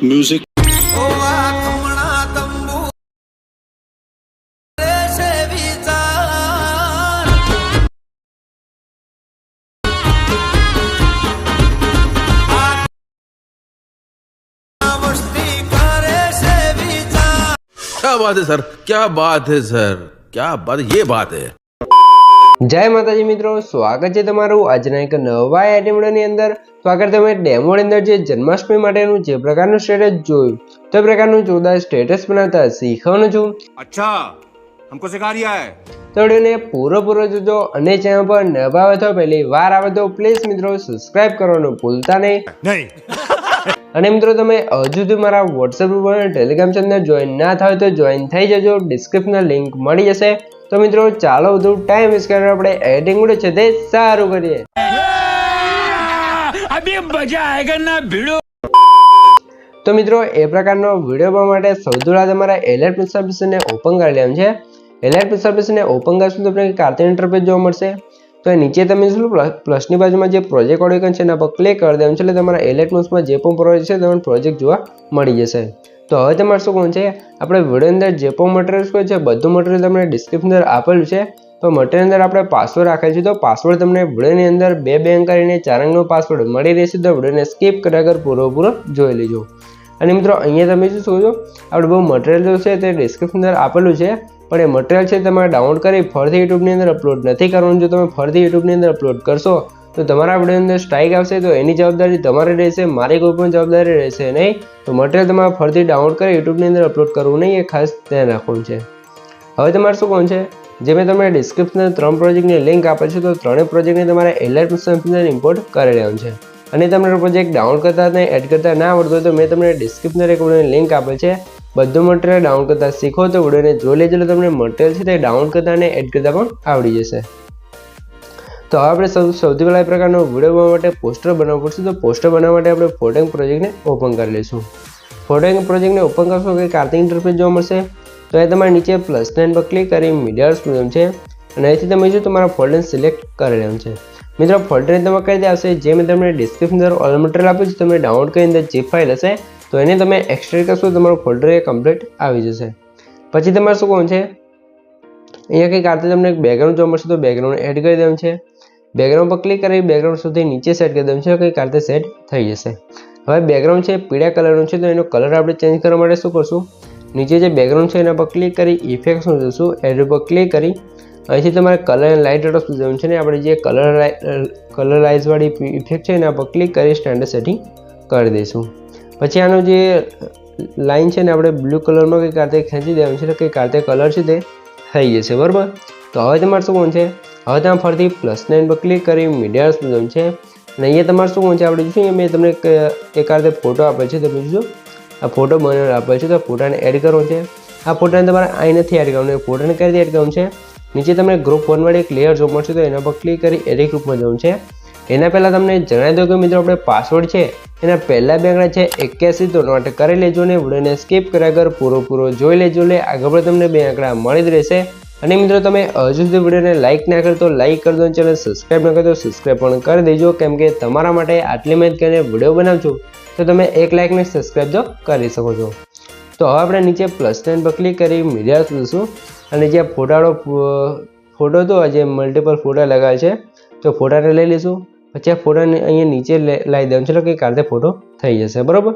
music. क्या बात है सर? क्या बात है सर? क्या बात ये बात है। જય માતાજી મિત્રો સ્વાગત છે તમારું આજના એક નવા એટેમડાની અંદર. તો આગળ તમે ડેમોની અંદર જે જન્માષ્ટમી માટેનું જે પ્રકારનું સ્ટેટસ જોયું તે પ્રકારનું જોરદાર સ્ટેટસ બનાવતા શીખવાનું છું. અચ્છા હમકો સિખા રહ્યા હે તો વિડીયોને પૂરેપૂરો જોજો અને ચેનલ પર નવા આવે તો પહેલી વાર આવે તો પ્લીઝ મિત્રો સબસ્ક્રાઇબ કરવાનું ભૂલતા નહીં. નહીં. અને મિત્રો તમે હજુ સુધી મારા વોટ્સએપ ઉપર ટેલિગ્રામ ચેનલ જોઈન ના થાય તો જોઈન થઈ જજો. ડિસ્ક્રિપ્શનલ લિંક મળી જશે. તો મિત્રો ચાલો વધુ ટાઈમ વેસ્ટ કરીને આપણે વીડિયો છે તે સારું કરીએ. તો મિત્રો એ પ્રકારનો વીડિયો બનાવવા માટે સૌથી પહેલાં તમારા એલર્ટ સર્વિસને ઓપન કરી લેવાનું છે. એલર્ટ સર્વિસને ઓપન કરશું તો તમને કાર્તિક ઇન્ટરફેસ જોવા મળશે. તો નીચે તમે શું પ્લસની બાજુમાં જે પ્રોજેક્ટ ઓડિકન છે એના પર ક્લિક કરી દેવાનું છે એટલે તમારા એલેક્ટ્રોન્સમાં જે પણ પ્રોજેક્ટ છે તમને પ્રોજેક્ટ જોવા મળી જશે. તો હવે તમારે શું કહું છે, આપણે વીડિયો અંદર જે પણ મટીરિયલ્સ હોય છે બધું મટીરિયલ તમને ડિસ્ક્રિપ્શન અંદર આપેલું છે, તો મટીરિયલ અંદર આપણે પાસવર્ડ રાખેલ છે. તો પાસવર્ડ તમને વિડીયોની અંદર બે બે અંક કરીને ચાર અંકનો પાસવર્ડ મળી રહેશે. તો વિડીયોને સ્કીપ કર્યા વગર પૂરો પૂરો જોઈ લેજો. અને મિત્રો, અહીંયા તમે શું છો આપણે બહુ મટીરિયલ છે તે ડિસ્ક્રિપ્શન અંદર આપેલું છે. પણ એ મટીરિયલ છે તમારે ડાઉનલોડ કરી ફરીથી યુટ્યુબની અંદર અપલોડ નથી કરવાનું. જો તમે ફરીથી યુટ્યુબની અંદર અપલોડ કરશો, તો તમારા વીડિયો અંદર સ્ટ્રાઇક આવશે, તો એની જવાબદારી તમારી રહેશે, મારી કોઈ પણ જવાબદારી રહેશે નહીં. તો મટીરિયલ તમારે ફરીથી ડાઉનલોડ કરી યુટ્યુબની અંદર અપલોડ કરવું નહીં, એ ખાસ ધ્યાન રાખવાનું છે. હવે તમારે શું કોણ છે? જે મેં તમને ડિસ્ક્રિપ્શન ત્રણ પ્રોજેક્ટની લિંક આપે છે, તો ત્રણેય પ્રોજેક્ટને તમારે એલર્ટ અંદર ઇમ્પોર્ટ કરી લેવાનું છે. અને તમને પ્રોજેક્ટ ડાઉનલોડ કરતા ને એડ કરતા ના આવડતો હોય, તો મેં તમને ડિસ્ક્રિપ્શન એક લિંક આપેલ છે. બધું મટીરિયલ ડાઉન કરતા શીખો તો વિડીયોને જોઈ લેજો તમને મટીરિયલ છે તે ડાઉન કરતા અને એડ કરતા પણ આવડી જશે. તો હવે આપણે સૌ, સૌથી પહેલાં પ્રકારનો વીડિયો બનાવવા માટે પોસ્ટર બનાવવું પડશે. તો પોસ્ટર બનાવવા માટે આપણે ફોટોઇંગ પ્રોજેક્ટને ઓપન કરી લઈશું. ફોટોઇંગ પ્રોજેક્ટને ઓપન કરશો કે કાર્તિક ઇન્ટરફેસ જોવા મળશે. તો એ તમારે નીચે પ્લસ નાઇન પર ક્લિક કરી મીડિયા સ્ટુડિયમ છે. અને અહીંથી તમે જો તમારા ફોલ્ડર સિલેક્ટ કરી લેવાનું છે. મિત્રો ફોલ્ડરની તમે કરી દેશે જે મેં તમને ડિસ્ક્રિપ્શન અંદર ઓલ મટીરિયલ આપ્યું છે તમે ડાઉનલોડ કરી અંદર જે ફાઇલ હશે તો એને તમે એક્સટ્રેક્ટ કરશો તમારું ફોલ્ડર એ કમ્પ્લીટ આવી જશે. પછી તમારે શું કહું છે? અહીંયા કંઈક આતે તમને બેકગ્રાઉન્ડ જોવા મળશે તો બેકગ્રાઉન્ડ એડ કરી દેવાનું છે. બેકગ્રાઉન્ડ પર ક્લિક કરી બેકગ્રાઉન્ડ સુધી નીચે સેટ કરી દેવાનું છે, કંઈક આતે સેટ થઈ જશે. હવે બેકગ્રાઉન્ડ છે પીળા કલરનું છે, તો એનો કલર આપણે ચેન્જ કરવા માટે શું કરશું? નીચે જે બેકગ્રાઉન્ડ છે એના પર ક્લિક કરી ઇફેક્ટ્સમાં જશું. એડ ઉપર ક્લિક કરી અહીંથી તમારે કલર એન્ડ લાઇટ અડપ જવાનું છે ને આપણે જે કલર કલરાઇઝવાળી ઇફેક્ટ છે એના પર ક્લિક કરી સ્ટેન્ડર્ડ સેટિંગ કરી દઈશું. પછી આનો જે લાઈન છે ને, આપણે બ્લુ કલરમાં કંઈક કારતે ખેંચી દેવાનું છે કંઈક કારતે કલર છે તે થઈ જશે, બરાબર? તો હવે તમારે શું કોણ છે? હવે તમે ફરીથી પ્લસ નાઇન પર ક્લિક કરી મીડિયા જવાનું છે. અને અહીંયા તમારે શું કોણ છે, આપણે જોઈશું મેં તમને એક આ ફોટો આપે છે, તમે જોશો. આ ફોટો બનાવેલો આપે છે, તો ફોટાને એડ કરવો છે. આ ફોટાને તમારે અહીં નથી એડ કરવાનું ફોટાને કઈ રીતે એડ કરવાનું છે? નીચે તમને ગ્રુપ વનવાળી એક લેયર જોવા મળશે, તો એના પર ક્લિક કરી એડિટ ગ્રુપમાં જવું છે. એના પહેલાં તમને જણાવી દો કે મિત્રો, આપણે પાસવર્ડ છે એના પહેલાં બે આંકડા છે એક્યાસી તો નોટ કરી લેજો ને વિડીયોને સ્કીપ કર્યા કર પૂરો પૂરો જોઈ લેજો લે આગળ પણ તમને બે આંકડા મળી જ રહેશે. અને મિત્રો, તમે હજુ સુધી વિડીયોને લાઇક ના કરો તો લાઇક કરી દો ચેનલ સબસ્ક્રાઈબ ના કરો તો સબસ્ક્રાઈબ પણ કરી દેજો. કેમ કે તમારા માટે આટલી મહેનત કરીને વીડિયો બનાવજો, તો તમે એક લાઇકને સબસ્ક્રાઈબ તો કરી શકો છો. તો હવે આપણે નીચે પ્લસ ટેન પર ક્લિક કરી મીડિયા જોઈશું. અને જે ફોટાડો ફોટો તો જે મલ્ટિપલ ફોટા લગાવે છે, તો ફોટાને લઈ લઈશું. પછી આ ફોટાને અહીંયા નીચે લાવી દેવાનું છે. એટલે કંઈક કારતે ફોટો થઈ જશે. બરાબર?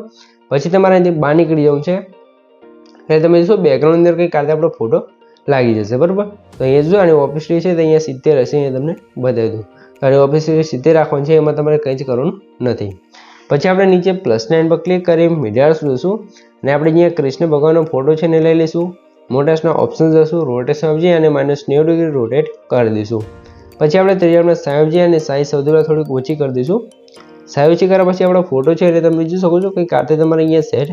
પછી તમારે અહીંથી બહાર નીકળી જવું છે. એટલે તમે જોશો બેકગ્રાઉન્ડ અંદર કંઈ કારતે આપણો ફોટો લાગી જશે. બરાબર? તો અહીંયા જો આની ઓફિસ છે, તો અહીંયા સિત્તેર હશે. અહીંયા તમને બતાવી દઉં. અને ઓફિસ સિત્તેર રાખવાનું છે, એમાં તમારે કંઈ જ કરવાનું નથી. પછી આપણે નીચે પ્લસ નાઇન પર ક્લિક કરી મીડિયા જોઈશું અને આપણે અહીંયા કૃષ્ણ ભગવાનનો ફોટો છે ને લઈ લઈશું. મોટાસના ઓપ્શન જશું રોટેશન આપજે અને માઇનસ નેવું ડિગ્રી રોટેટ કરી દઈશું. પછી આપણે ત્રીજા આપણે જે અને સાઈઝ સૌથી પહેલાં થોડીક ઓછી કરી દઈશું. સાઈવ ઓછી કર્યા પછી આપણો ફોટો છે એટલે તમે જોઈ શકો છો કે કાતે તમારે અહીંયા સેટ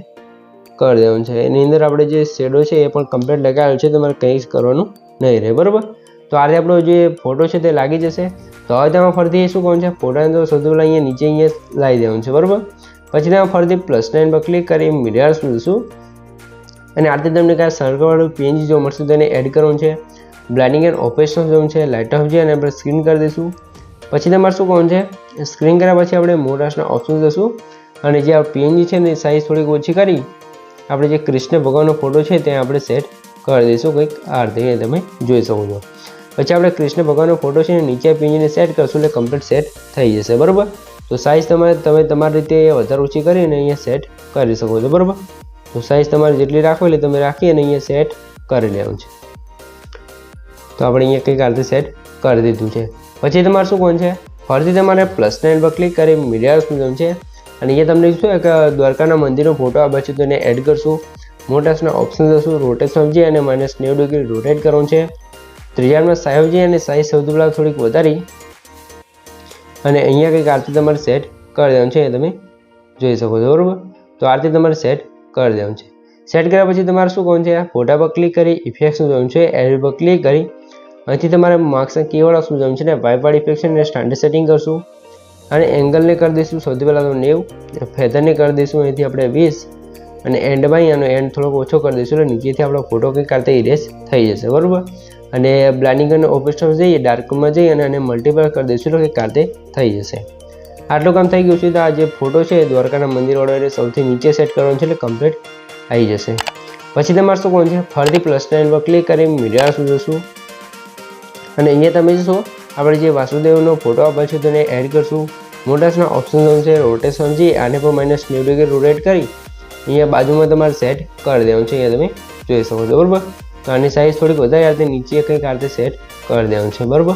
કરી દેવાનું છે. એની અંદર આપણે જે શેડો છે એ પણ કમ્પ્લીટ લગાવેલો છે, તમારે કંઈ કરવાનું નહીં રહે, બરાબર? તો આજે આપણો જે ફોટો છે તે લાગી જશે. તો હવે તેમાં ફરીથી શું કહું છે, ફોટાને તો સૌથી પહેલાં અહીંયા નીચે અહીંયા લાવી દેવાનું છે, બરાબર? પછી તેમાં ફરીથી પ્લસ નાઇન પર ક્લિક કરી મીડિયા શું અને આરતી તમને કાંઈ સર્કલવાળું પીએનજી જો મળશે તેને એડ કરવાનું છે. બ્લાઇન્ડિંગ એન્ડ ઓપરેશન ઝોન છે, લાઇટ ઓફ છે અને આપણે સ્ક્રીન કરી દઈશું. પછી તમારે શું કરવાનું છે? સ્ક્રીન કર્યા પછી આપણે મોટાસના ઓપ્શન જશું. અને જે આ પીએનજી છે ને સાઇઝ થોડીક ઓછી કરી. આપણે જે કૃષ્ણ ભગવાનનો ફોટો છે ત્યાં આપણે સેટ કરી દઈશું. કંઈક આ રીતે તમે જોઈ શકો છો. પછી આપણે કૃષ્ણ ભગવાનનો ફોટો છે નીચે પીએનજીને સેટ કરશું એટલે કમ્પ્લીટ સેટ થઈ જશે. બરાબર? તો સાઇઝ તમારે, તમે તમારી રીતે વધારે ઓછી કરીને અહીંયા સેટ કરી શકો છો. બરાબર? તો સાઇઝ તમારે જેટલી રાખો એટલે તમે રાખી અને અહીંયા સેટ કરી લેવાનું છે. તો આપણે અહીંયા કંઈક આ સેટ કરી દીધું છે. પછી તમારે શું કોણ છે? ફરીથી તમારે પ્લસ નાઇન પર ક્લિક કરી મીડિયા જવું છે. અને અહીંયા તમને શું કે દ્વારકાના મંદિરનો ફોટો આવે છે તો એને એડ કરશું મોટાસના ઓપ્શન જશું રોટેટ સમજી અને માઇનસ નેવું ડિગ્રી રોટેટ કરવાનું છે. ત્રીજામાં સાહેબજી અને સાઈઝ સૌથી પહેલાં થોડીક વધારી. અને અહીંયા કંઈક આરતી તમારે સેટ કરી દેવાનું છે તમે જોઈ શકો છો, બરાબર? તો આરતી તમારે સેટ કરી દેવાનું છે. સેટ કર્યા પછી તમારે શું કહું છે? ફોટા પર ક્લિક કરી ઇફેક્ટ્સનું જોવાનું છે એડ પર ક્લિક કરી અહીંથી તમારે માર્ક્સને કેવાળા શું જવાનું છે ને ઇફેક્ટ છે ને સ્ટાન્ડર્ડ સેટિંગ કરશું. અને એંગલને કરી દઈશું, સૌથી પહેલાં તો નેવું ફેધરને કરી દઈશું, અહીંથી આપણે વીસ, અને એન્ડમાં એનો એન્ડ થોડોક ઓછો કરી દઈશું, એટલે નીચેથી આપણો ફોટો કંઈક કાતે ઇરેઝ થઈ જશે, બરાબર? અને બ્લાઇન્ડિંગ અને ઓપરેશન જઈએ ડાર્કમાં જઈએ, અને એને મલ્ટીપલ કરી દઈશું, એટલે કંઈક કાતે થઈ જશે. આટલું કામ થઈ ગયું છે, તો આ જે ફોટો છે દ્વારકાના મંદિર વાળો સૌથી નીચે સેટ કરવાનો છે, એટલે કમ્પ્લીટ આવી જશે. પછી તમારે શું કોણ છે, ફરીથી પ્લસ નાઇન પર ક્લિક કરી મીડિયા શું જોશું. અને અહીંયા તમે જોશો, આપણે જે વાસુદેવનો ફોટો આપે છે તેને એડ કરશું. મોટાસના ઓપ્શન છે રોટેશન છે આને પણ માઇનસ નેવું ડિગ્રી રોટેટ કરી, અહીંયા બાજુમાં તમારે સેટ કરી દેવાનું છે, અહીંયા તમે જોઈ શકો છો, બરાબર? તો આની સાઇઝ થોડીક વધારે રીતે નીચે કંઈક આ રીતે સેટ કરી દેવાનું છે, બરાબર?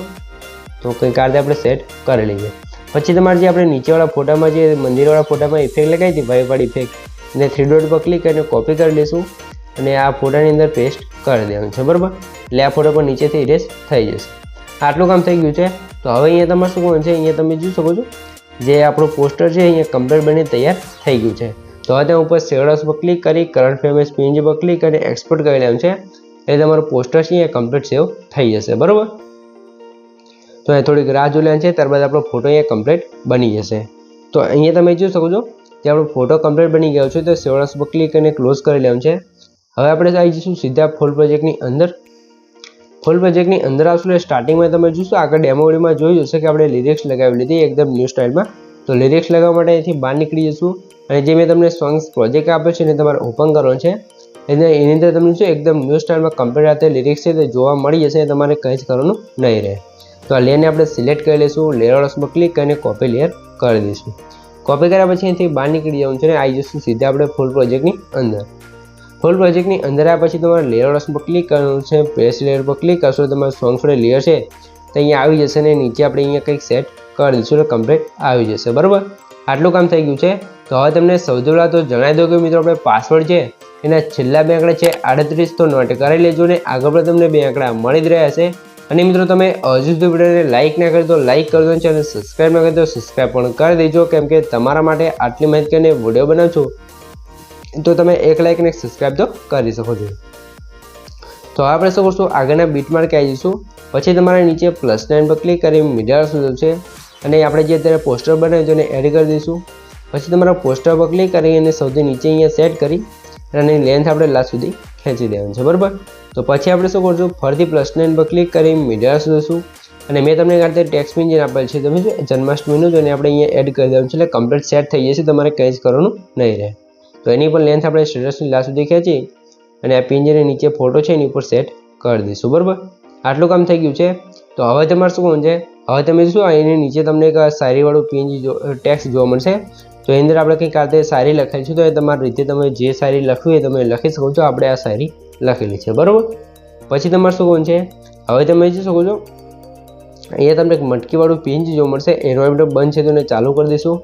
તો કંઈક આ રીતે આપણે સેટ કરી લઈએ. પછી તમારે જે આપણે નીચેવાળા ફોટામાં જે મંદિરવાળા ફોટામાં ઇફેક્ટ લગાવી હતી વાઇવાળી ઇફેક્ટ અને થ્રી ડોટ પર ક્લિક કરીને કોપી કરી લઈશું અને આ ફોટાની અંદર પેસ્ટ કરી દેવાનું છે, બરાબર? એટલે પર નીચેથી ઇરેઝ થઈ જશે. આટલું કામ થઈ ગયું છે. તો હવે અહીંયા તમારે શું કરવાનું છે, અહીંયા તમે જોઈ શકો છો, જે આપણું પોસ્ટર છે, અહીંયા કમ્પ્લેટ બની તૈયાર થઈ ગયું છે. તો હવે ત્યાં ઉપર સેવડસ પર ક્લિક કરી કરંટ ફેમેસ પીએનજી પર ક્લિક કરી એક્સપોર્ટ કરી લેવાનું છે. એટલે તમારું પોસ્ટર છે, અહીંયા કમ્પ્લીટ સેવ થઈ જશે, બરાબર? તો અહીંયા થોડીક રાહ જોઈ છે, ત્યારબાદ આપણો ફોટો અહીંયા કમ્પ્લીટ બની જશે. તો અહીંયા તમે જોઈ શકો છો, જે આપણો ફોટો કમ્પ્લીટ બની ગયો છે, તો શેડર્સ પર ક્લિક કરીને ક્લોઝ કરી લેવાનું છે. હવે આપણે આવી જઈશું સીધા ફૂલ પ્રોજેક્ટની અંદર. ફૂલ પ્રોજેક્ટની અંદર આવશું એટલે સ્ટાર્ટિંગમાં તમે જોશો, આગળ ડેમોડીમાં જોઈ જશે કે આપણે લિરિક્સ લગાવી લીધી એકદમ ન્યૂ સ્ટાઇલમાં તો લિરિક્સ લગાવવા માટે અહીંથી બહાર નીકળી જશું અને જે મેં તમને સોંગ્સ પ્રોજેક્ટ આપ્યો છે એને તમારે ઓપન કરવાનો છે. એટલે એની અંદર તમને શું એકદમ ન્યૂ સ્ટાઇલમાં કમ્પ્લીટ સાથે લિરિક્સ છે તે જોવા મળી જશે તમારે કંઈ જ કરવાનું નહીં રહે. તો આ લેયરને આપણે સિલેક્ટ કરી લઈશું લેયર્સમાં ક્લિક કરીને કોપી લેયર કરી દઈશું. કોપી કર્યા પછી અહીંથી બહાર નીકળી જવાનું છે ને આવી જશું સીધા આપણે ફૂલ પ્રોજેક્ટની અંદર. ફૂલ પ્રોજેક્ટની અંદર આવ્યા પછી તમારે લેયર પર ક્લિક કરવાનું છે પ્રેસ લેયર પર ક્લિક કરશો, તમારે સોંગ ફ્રે લેયર છે, તો અહીંયા આવી જશે ને નીચે આપણે અહીંયા કંઈક સેટ કરી દઈશું એટલે કમ્પ્લીટ આવી જશે, બરાબર? આટલું કામ થઈ ગયું છે. તો હવે તમને સૌથી પહેલાં તો જણાવી દો કે મિત્રો આપણે પાસવર્ડ છે, એના છેલ્લા બે આંકડા છે, આડત્રીસ તો નોટ કરી લેજો ને આગળ પણ તમને બે આંકડા મળી જ રહ્યા છે. અને મિત્રો તમે હજુ સુધી વિડીયોને લાઇક ના કરી તો લાઇક કરી દો ચેનલ સબસ્ક્રાઈબ ના કરી તો સબસ્ક્રાઈબ પણ કરી દેજો, કેમ કે તમારા માટે આટલી માહિતી કરીને વીડિયો બનાવું છું. તો તમે એક લાઇક ને સબસ્ક્રાઈબ તો કરી શકો છો. તો આપણે શું કરશું? આગળના બીટમાર્ક આવી જઈશું. પછી તમારે નીચે પ્લસ નાઇન પર ક્લિક કરી મીડિયા શું છે. અને આપણે જે અત્યારે પોસ્ટર બનાવ્યું છે એને એડ કરી દઈશું. પછી તમારા પોસ્ટર પર ક્લિક કરી અને સૌથી નીચે અહીંયા સેટ કરી અને લેન્થ આપણે લાસ્ટ સુધી ખેંચી દેવાનું છે, બરાબર? તો પછી આપણે શું કરશું? ફરીથી પ્લસ નાઇન પર ક્લિક કરી મીડિયા જોઈશું અને મેં તમને કારણે ટેક્સ પિન જે આપેલ છે, તમે જન્માષ્ટમીનું જ અને આપણે અહીંયા એડ કરી દેવાનું છે. એટલે કમ્પ્લીટ સેટ થઈ જશે, તમારે કંઈ જ કરવાનું નહીં રહે. તો એની પણ લેન્થ આપણે સ્ટેટસની લાસ્ટ સુધી ખેંચી અને આ પિન નીચે ફોટો છે એની ઉપર સેટ કરી દઈશું, બરાબર? આટલું કામ થઈ ગયું છે. તો હવે તમારે શું કરવાનું છે? હવે તમે શું એની નીચે તમને એક શાયરીવાળું પીએનજી ટેક્સ જોવા મળશે. તો એની અંદર આપણે કંઈક આ સારી લખેલી છે, તો એ તમારી રીતે તમે જે શાયરી લખવી હોય તમે લખી શકો છો. આપણે આ શાયરી લખેલી છે, બરાબર? પછી તમારે શું કોણ છે? હવે તમે જોઈ શકો છો, અહીંયા તમને એક મટકીવાળું પીએનજી જોવા મળશે. એનો બંધ છે તો એને ચાલુ કરી દઈશું.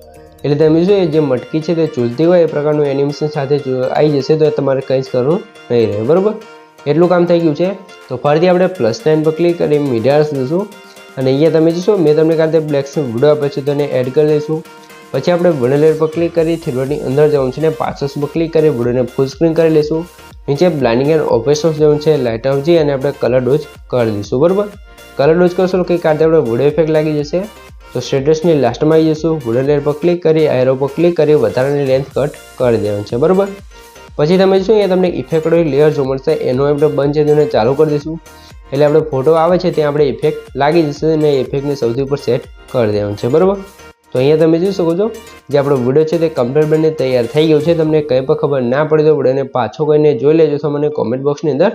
એટલે તમે શું જે મટકી છે તે ચૂલતી હોય એ પ્રકારનું એનિમેશન સાથે જો આવી જશે તો તમારે કંઈ જ કરવું નહીં રહે, બરાબર? એટલું કામ થઈ ગયું છે. તો ફરીથી આપણે પ્લસ નાઇન પર ક્લિક કરી મીડિયાસ દઈશું અને અહીંયા તમે જોશો, મેં તમને કાંતે બ્લેક વીડિયો આપ્યો છે, તો એને એડ કરી લઈશું. પછી આપણે વડેલેર પર ક્લિક કરી થ્રીડોટની અંદર જવાનું છે ને પાછળ પર ક્લિક કરી વિડીયોને ફૂલ સ્ક્રીન કરી લઈશું. નીચે બ્લાઇન્ડિંગ એન્ડ ઓપરેશન્સ જવાનું છે લાઇટ આઉટ જઈ અને આપણે કલર ડોઝ કરી દઈશું બરાબર? કલર ડોઝ કરશો કંઈક કાઢે આપણે વીડિયો ઇફેક્ટ લાગી જશે. તો સ્ટેટસની લાસ્ટમાં આવી જશું. વુડન લેયર પર ક્લિક કરી એરો પર ક્લિક કરી, વધારાની લેન્થ કટ કરી દેવાનું છે. બરાબર? પછી તમે શું અહીંયા તમને ઇફેક્ટ લેયર જો મળશે. એનો આપણે બંધ છે, તેને ચાલુ કરી દઈશું. એટલે આપણે ફોટો આવે છે, ત્યાં આપણે ઇફેક્ટ લાગી જશે અને ઇફેક્ટને સૌથી ઉપર સેટ કરી દેવાનું છે. બરાબર? તો અહીંયા તમે જોઈ શકો છો, જે આપણો વીડિયો છે તે કમ્પ્લીટ બનીને તૈયાર થઈ ગયો છે. તમને કંઈ પણ ખબર ના પડી તો વિડીયોને પાછો કોઈને જોઈ લેજો તો મને કોમેન્ટ બોક્સની અંદર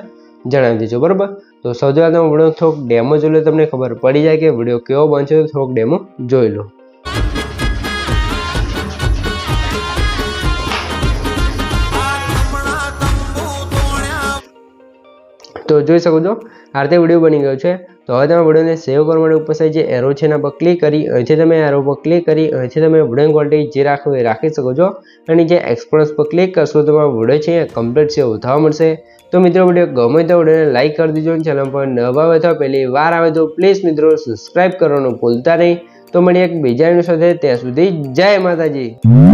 જણાવી દેજો. બરાબર? તો સૌથી પહેલાં તમે વીડિયો થોડોક ડેમો જોઈ લો, તમને ખબર પડી જાય કે વીડિયો કેવો બનશે થોડોક ડેમો જોઈ લો. તો જોઈ શકો છો આ રીતે વીડિયો બની ગયો છે. તો હવે તમે વિડીયોને સેવ કરવા માટે ઉપર સાઈડ જે એરો છે એના પર ક્લિક કરી, અહીંથી તમે એરો પર ક્લિક કરી, અહીંથી તમે વીડિયો ક્વોલિટી જે રાખો એ રાખી શકો છો. અને જે એક્સપ્રેસ પર ક્લિક કરશો તમારો વીડિયો છે કમ્પ્લીટ છે થવા મળશે. તો મિત્રો, વીડિયો ગમે તો વિડીયોને લાઇક કરી દીજો અને ચેનલ પર નવા આવે તો પહેલી વાર આવે તો પ્લીઝ મિત્રો સબસ્ક્રાઇબ કરવાનું ભૂલતા નહીં. તો મળીએ એક બીજા સાથે, ત્યાં સુધી જય માતાજી.